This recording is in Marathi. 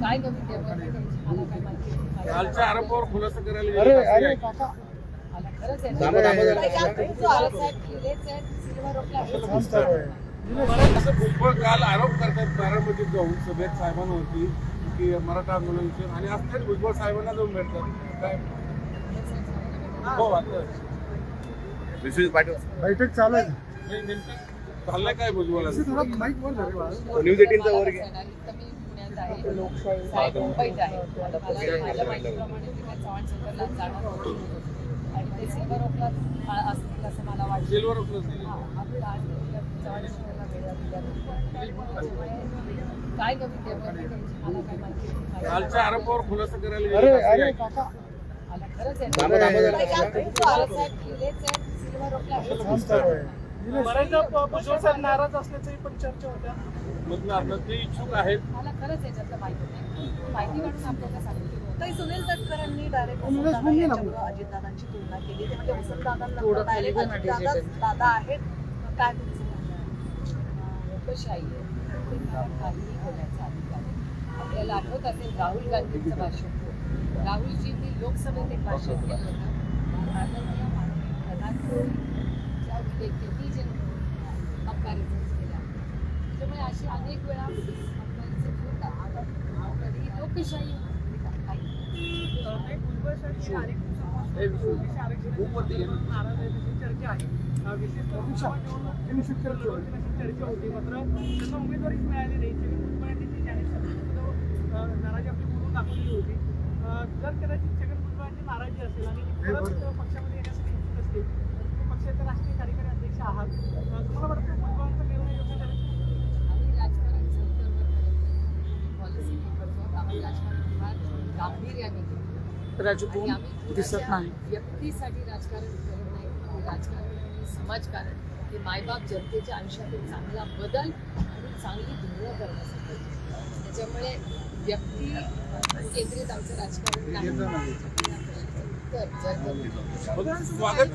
काय कालच्या आरोपावर खुलासा करायला अरे गेले अरे असे काका खरंच आहे. भुजबळ काल आरोप करतात बारामतीत जाऊन सभेत साहेबांवरती की मराठा आंदोलनाचे आणि आज तेच भुजबळ साहेबांना जाऊन भेटतात. काय? हो बैठक चालू आहे. झालंय काय भुजबळाचं? थोडा माईक वर धर रे बाळा. न्यूज एटीनचा मला वर कसं घे आहे ना, इथं मी पुण्यात आहे साहेब मुंबईत आहे. आता मला माझ्या माहितीप्रमाणे ते काय चव्हाण सेंटरला जाणार होते. आणि ते सिल्वर ओकला असतील असं मला वाटतं. सिल्वर हा, तिला चव्हाण सेंटरला वेळ काय नवीन डेव्हलपमेंट मला काय माहिती. नाही. कालच्या आरोपावर खुलासा करायला अरे गेले अरे असे काका. मला खरंच आहे. आहेत, सिल्वर हेच. बऱ्याचदा भुजबळ साहेब नाराज असल्याचंही पण चर्चा होत्या. मधलं आता ते इच्छुक आहेत. मला खरंच याच्यातलं माहिती नाही. माहिती काढून आपल्याला सांगितलं सुनील तटकरांनी डायरेक्ट अजितदादांची तुलना केली. ते म्हणजे वसंतदादांना डायरेक्ट अजितदादाच दादा आहेत. काय तुमचं आहे? लोकशाही आहे. ते मला काहीही बोलायचा अधिकार आहे. आपल्याला आठवत असेल राहुल गांधींचं भाषण. राहुलजींनी लोकसभेत एक भाषण केलं होतं. आदरणीय माननीय प्रधानमंत्रीच्या देखील जे अपकारित केल्या त्याच्यामुळे अशी अनेक वेळा लोकशाही ओबीसी आरक्षणाची नाराज आहे तशी चर्चा आहे विशेषतः चर्चा होती मात्र त्यांना उमेदवारीच मिळाली नाही छगन भुजबळ यांनी ती जाहीर नाराजी आपली बोलून दाखवली होती जर कदाचित छगन भुजबळांची नाराजी असेल आणि परत पक्षामध्ये येण्यासाठी इच्छुक असतील तर तुम्ही पक्षाचे राष्ट्रीय कार्यकारी अध्यक्ष आहात अं, तुम्हाला वाटतं भुजबळांचा निर्णय योग्य झाला आम्ही राजकारण सत्तरवर करत नाही पॉलिसी आणि आम्ही कुणाच्या व्यक्तीसाठी राजकारण करत नाही राजकारण आणि समाजकारण हे मायबाप जनतेच्या आयुष्यातील चांगला बदल आणि चांगली धोरणं करण्यासाठी. त्याच्यामुळे व्यक्ती केंद्रित आमचं राजकारण नाही. तर जर स्वागत